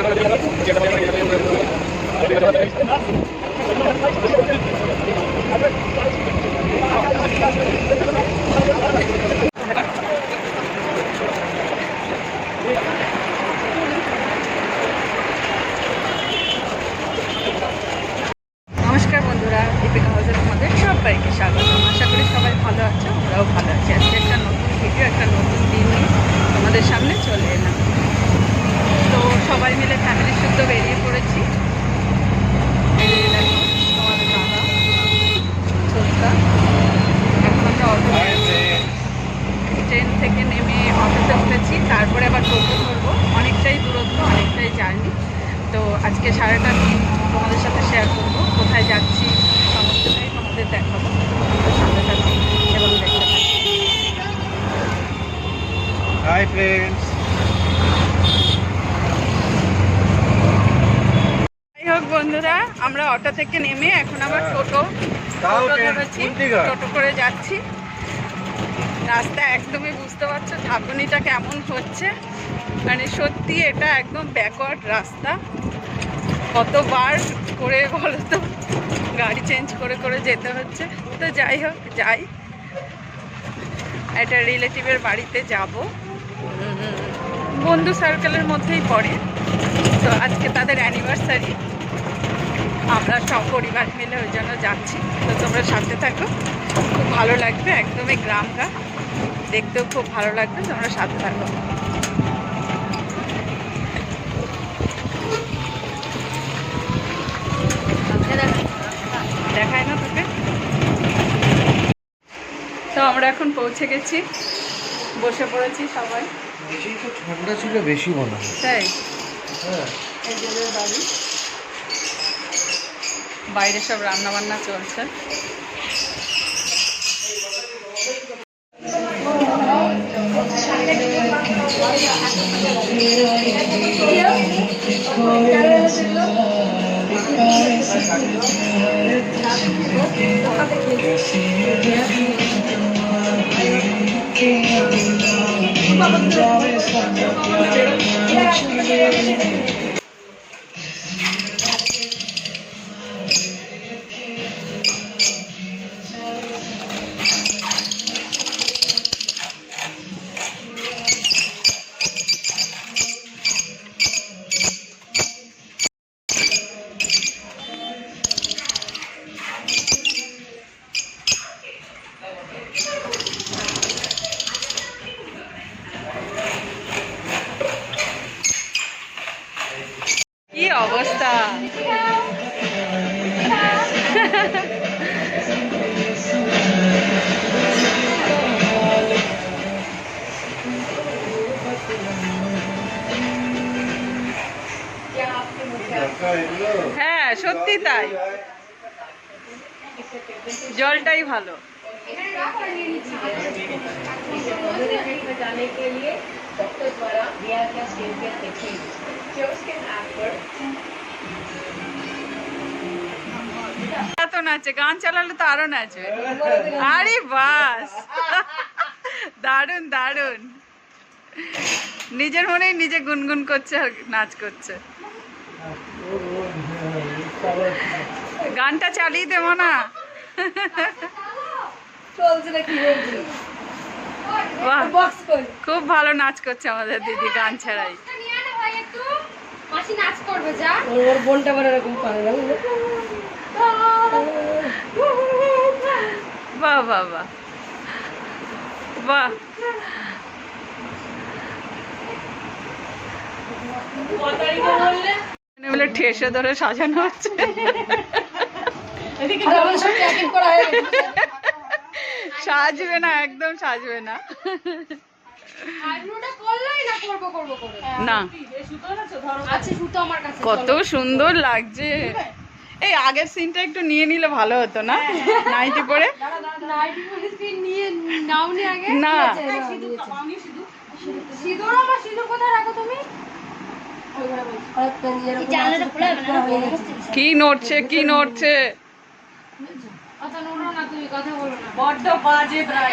ありがとうございま。হোক বন্ধুরা আমরা অটো থেকে নেমে এখন আবার হ্যাঁ। টোটো টোটো ধরেছি টোটো করে যাচ্ছি। রাস্তা একদমই বুঝতে পারছ ঝাঁকুনিটা কেমন হচ্ছে। মানে সত্যি এটা একদম ব্যাকওয়ার্ড রাস্তা। কতবার করে বলো তো গাড়ি চেঞ্জ করে করে যেতে হচ্ছে। তো যাই হোক যাই। একটা রিলেটিভের বাড়িতে যাব। বন্ধু সার্কেলের মধ্যেই পড়ে। তো আজকে তাদের অ্যানিভার্সারি আমরা সব পরিবার মিলে ওই জন্য যাচ্ছি। তো তোমরা সাথে থাকো। খুব ভালো লাগবে একদমই গ্রাম গা দেখতেও খুব ভালো লাগবে তোমরা সাথে থাকো। দেখায় না তোকে? তো আমরা এখন পৌঁছে গেছি। বসে পড়েছি সবাই। বেশি তো ঠান্ডা ছিল বেশি মনে হয়। তাই? হ্যাঁ। এই যে বাড়ি বাইরে সব রান্না বান্না চলছে কি হ্যাঁ সত্যি তাই। জলটাই ভালো। তো নাচে, গান চালালে তো আরও নাচবে। আরে বাস। দারুণ দারুণ নিজের মনেই নিজে গুনগুন করছে নাচ করছে। গানটা চালিয়ে দেবো না চলছে না কি বলছি? বাহ বক্স কই খুব ভালো নাচ করছে আমাদের দিদি গান ছাড়াই। নাচ করবে যা। ওর বোনটা এরকম না বাহ বাহ বাহ। বলে ঠেসে ধরে সাজানো হচ্ছে। হয়ে সাজবে না একদম সাজবে না। না করব করব করে না। আছে সুতো আমার কাছে কত সুন্দর লাগছে। এই আগের সিনটা একটু নিয়ে নিলে ভালো হতো না? নাইটি পরে? নাইটি পুলিশ নিয়ে নাওনি আগে? না। সিঁদুর আমার সিঁদুর কোথায় রাখো তুমি জানলাটা খোলা হয়ে গেছে কি নড়ছে কি নড়ছে? নোড়ো না তুমি কথা বলো না বড্ড বাজে প্রায়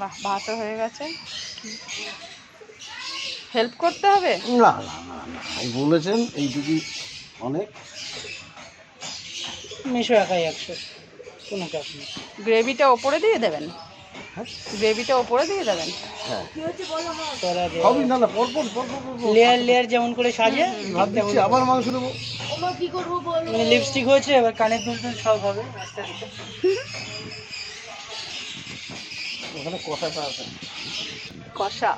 বাহ হয়ে গেছে। হেল্প করতে হবে? না না না না এই বলেছেন এইটুকু অনেক। মিশো একাই একশো কোনো চাপ নেই। গ্রেভিটা ওপরে দিয়ে দেবেন? গ্রেভিটা ওপরে দিয়ে দেবেন। হ্যাঁ। সবই না না পরপর পরপর লেয়ার লেয়ার যেমন করে সাজে ভাত আবার মাংস দেবো। মানে লিপস্টিক হয়েছে এবার কানের দুল দুল সব হবে আস্তে আস্তে। ওখানে কষাটা আছে। কষা।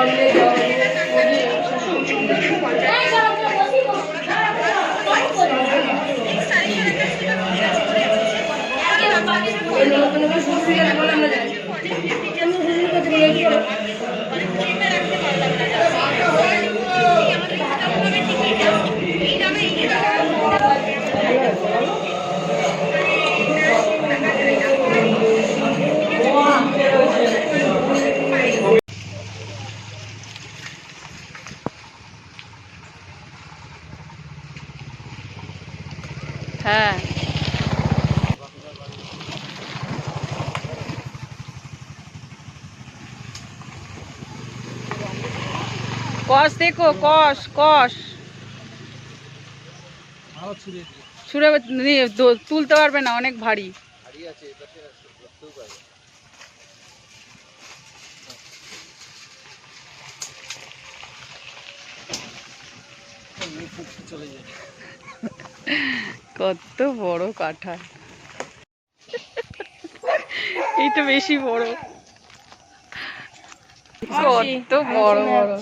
যাওয়ার বাড়িতে যাওয়ার ওই নতুন করে শুরু হয়ে গেলে বলে আমরা যাই আমি শুরু করতে বলেছি হ্যাঁ কষ দেখো কষ কষ ছুঁড়ে নিয়ে দো- তুলতে পারবে না অনেক ভারী কত বড় কাঁঠাল। এই তো বেশি বড়। কত বড় বড়।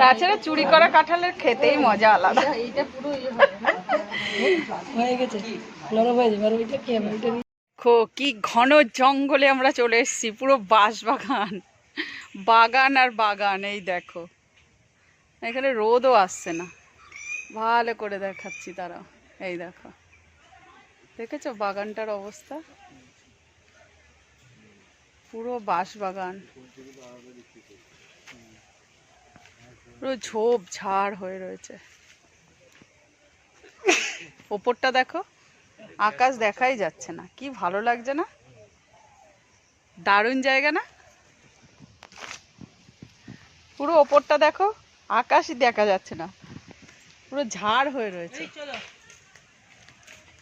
তাছাড়া চুরি করা কাঁঠালের খেতেই মজা আলাদা। হয়ে গেছে। নরম হয়ে যাবে ওইটা কি খো কি ঘন জঙ্গলে আমরা চলে এসেছি পুরো বাঁশ বাগান বাগান আর বাগান, এই দেখো। এখানে রোদও আসছে না। ভালো করে দেখাচ্ছি তারা। এই দেখো। দেখেছ বাগানটার অবস্থা? পুরো বাঁশ বাগান পুরো ঝোপ ঝাড় হয়ে রয়েছে। ওপরটা দেখো। আকাশ দেখাই যাচ্ছে না। কি ভালো লাগছে না? দারুণ জায়গা না? পুরো ওপরটা দেখো আকাশই দেখা যাচ্ছে না। পুরো ঝাড় হয়ে রয়েছে।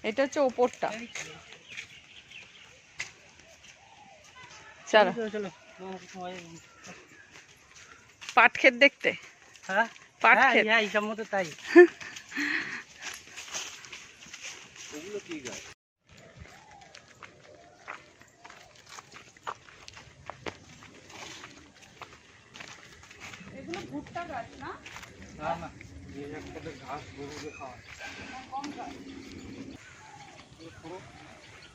এটা হচ্ছে ওপরটা। চলো। চলো। পাট ক্ষেত দেখতে? হ্যাঁ? পাট হ্যাঁ, হ্যাঁ তাই। এগুলো ভুট্টা গাছ না না না যে একটা ঘাস গরুকে খাওয়া এসব ওল গাছ ঠান্ডা আছে হাওয়া আসবে ভালো না যে মাচাটা করে ঘুমাচ্ছে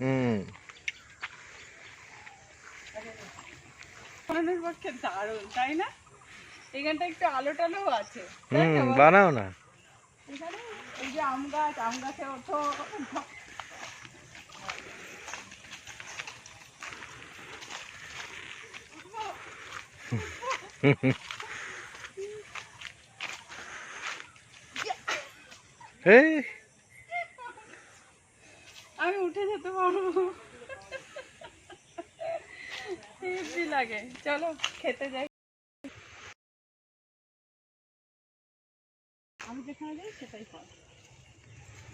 হুম। মানুষ পক্ষে দারুণ তাই না? এখানটা একটু আলো টালো আছে বানাও না। এখানে এই যে আম গাছ আম গাছে ওঠো আমি উঠে যেতে পারব। লাগে। চলো, খেতে যাই। আমি যেখানে যাই, সেটাই পাই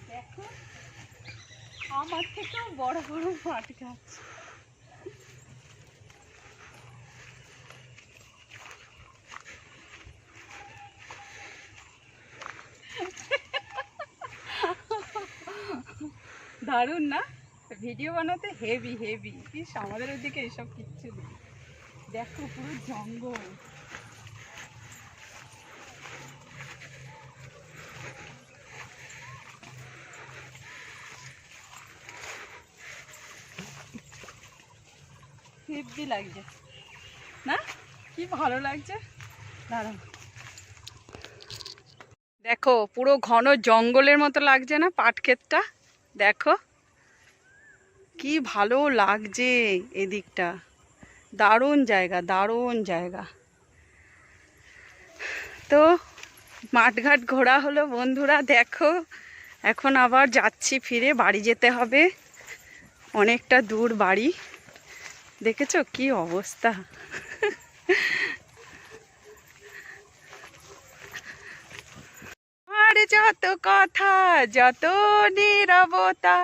দেখো, আমার থেকেও বড় বড় পাট গাছ। দারুণ না? ভিডিও বানাতে হেভি হেভি ইস, আমাদের ওদিকে এসব কিচ্ছু নেই। দেখো, পুরো জঙ্গল। হেভি লাগছে। না? কি ভালো লাগছে? দাঁড়ান দেখো, পুরো ঘন জঙ্গলের মতো লাগছে না পাট ক্ষেতটা দেখো, কি ভালো লাগছে এদিকটা। দারুণ জায়গা দারুণ জায়গা। তো, মাঠঘাট ঘোরা হলো বন্ধুরা, দেখো। এখন আবার যাচ্ছি ফিরে, বাড়ি যেতে হবে। অনেকটা দূর বাড়ি। দেখেছ কি অবস্থা আর যত কথা যত নিরবতা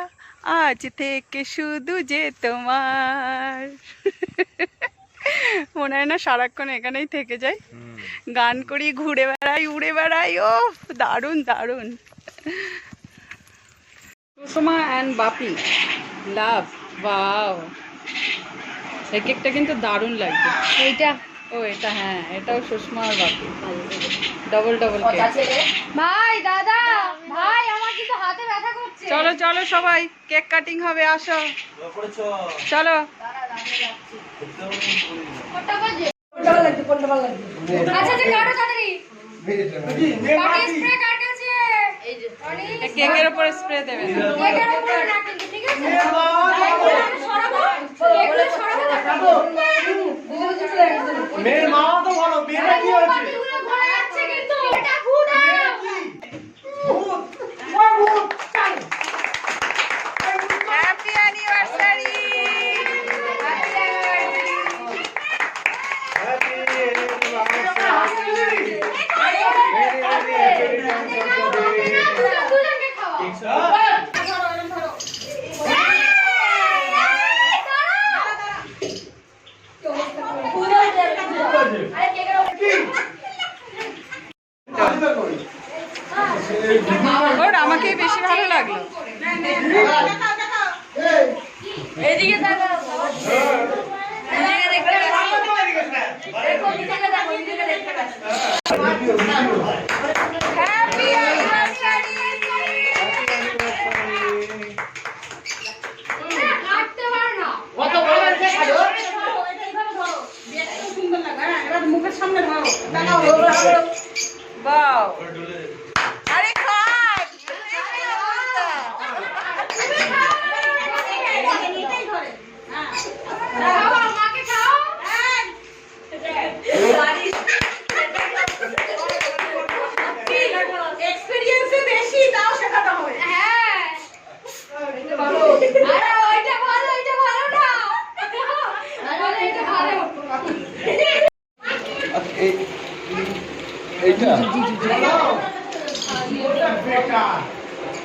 আজ থেকে শুধু যে তোমার। মনে হয় না সারাক্ষণ এখানেই থেকে যাই গান করি ঘুরে বেড়াই উড়ে বেড়াই ও দারুণ দারুণ। সুষমা অ্যান্ড বাপি লাভ বাও এক একটা কিন্তু দারুণ লাগবে এইটা? ও এটা হ্যাঁ এটাও সুষমা আর বাপি। ডবল ডবল কেক ভাই দাদা ভাই আমার কিন্তু হাতে ব্যথা করছে। চলো চলো সবাই কেক কাটিং হবে আসো। চলো। বাজে? আচ্ছা আচ্ছা কাটো তাড়াতাড়ি। পাটি স্প্রে কার এই যে। কেকের উপরে স্প্রে দেবে। কেকের ঠিক আছে? মেয়ের মা তো বলো মেয়েটা কি হয়েছে পাটিগুলো ঘোরা যাচ্ছে কিন্তু এটা ভূত হ্যাপি অ্যানিভার্সারি দুজনকে খাওয়া ওর আমাকেই বেশি ভালো লাগল এদিকে তাকাও এদিকে দেখতে দেখো নিচে দেখো নিচে দেখতে হ্যাপি অ্যানিভার্সারি কাটতে পারো না বাও আরে খান খাও আমাকে খাও এক্সপেরিয়েন্সে বেশি তাও শেখাতে হবে হ্যাঁ আরে ওইটা ভালো ওইটা ভালো না আরে এটা এই এইটা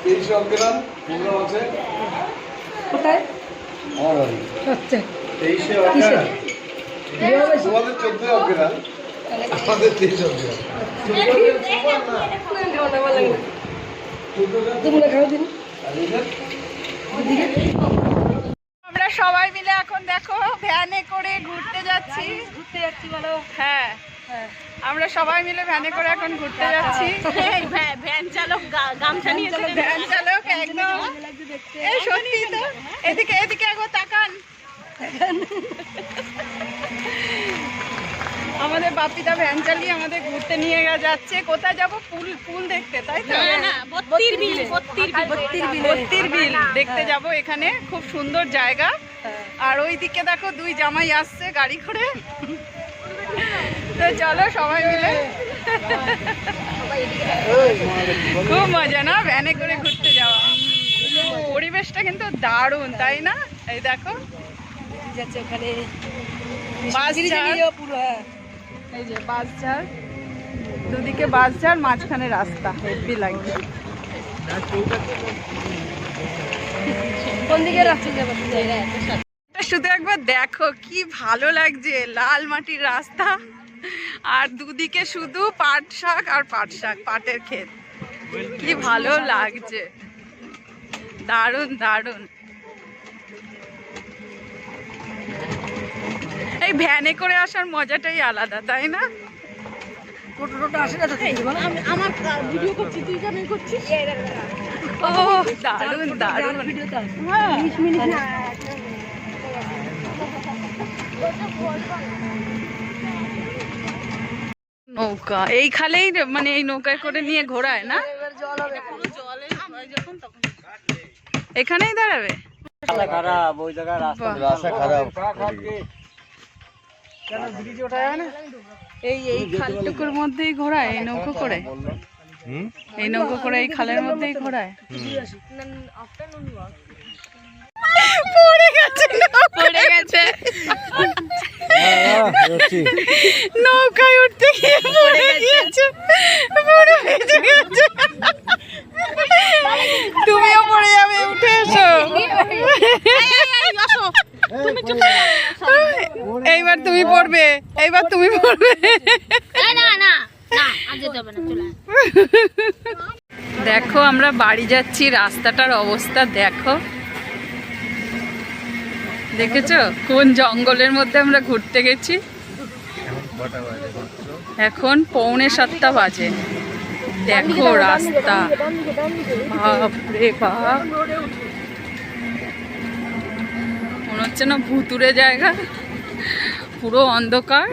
তেইশে অগ্রাম প্রোগ্রাম আছে। কোথায়? আমার বাড়ি। আচ্ছা। তেইশে অগ্রাম তোমাদের চোদ্দই অগ্রাম আমাদের তেইশে আমরা সবাই মিলে এখন দেখো ভ্যানে করে ঘুরতে যাচ্ছি। ঘুরতে যাচ্ছি বলো। হ্যাঁ। আমরা সবাই মিলে ভ্যানে করে এখন ঘুরতে যাচ্ছি। ভ্যান চালক গামছা নিয়ে ভ্যান চালক একদম। এই সত্যি তো। এদিকে এদিকে একবার তাকান। আমাদের বাপিদা ভ্যান চালিয়ে আমাদের ঘুরতে নিয়ে যাচ্ছে। কোথায় যাব? পুল পুল দেখতে তাই তো? বত্তির বিল বত্তির বিল। দেখতে যাব এখানে। খুব সুন্দর জায়গা। আর ওইদিকে দেখো দুই জামাই আসছে গাড়ি করে। তো চলো সবাই মিলে। খুব মজা না? ভ্যানে করে ঘুরতে যাওয়া। পরিবেশটা কিন্তু দারুণ তাই না? এই দেখো। যাচ্ছে ওখানে। পুরো হ্যাঁ। এই যে বাস দুদিকে মাঝখানে রাস্তা হেভি কোন দিকে যাব? শুধু একবার দেখো কি ভালো লাগছে লাল মাটির রাস্তা। আর দুদিকে শুধু পাট শাক আর পাট শাক পাটের ক্ষেত। কি ভালো লাগছে। দারুণ দারুণ। এই ভ্যানে করে আসার মজাটাই আলাদা তাই না? টোটো টোটো আসে না তো আমার ভিডিও করছি তুই কেন করছিস? ও দারুণ দারুণ। ভিডিওটা নৌকা এই খালেই মানে এই নৌকায় করে নিয়ে ঘোরায় না? এখানেই দাঁড়াবে? খারাপ ওই জায়গায় রাস্তা খারাপ। এই এই খালটুকুর মধ্যেই ঘোরায় এই নৌকো করে। এই নৌকো করে এই খালের মধ্যেই ঘোরায়। পড়ে গেছে। পড়ে গেছে নৌকায় উঠতে গিয়ে পড়ে গিয়েছে। পুরো ভেজে গেছে তুমিও পড়ে যাবে উঠে এসো। এইবার তুমি পড়বে এইবার তুমি পড়বে। দেখো আমরা বাড়ি যাচ্ছি রাস্তাটার অবস্থা দেখো। দেখেছ? কোন জঙ্গলের মধ্যে আমরা ঘুরতে গেছি? এখন পৌনে সাতটা বাজে। দেখো রাস্তা। বাপরে বাপ। মনে হচ্ছে না ভুতুরে জায়গা। পুরো অন্ধকার।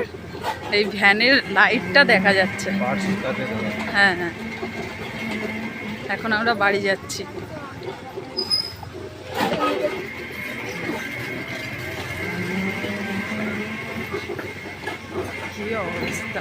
এই ভ্যানের লাইটটা দেখা যাচ্ছে। হ্যাঁ হ্যাঁ। এখন আমরা বাড়ি যাচ্ছি। অবস্থা?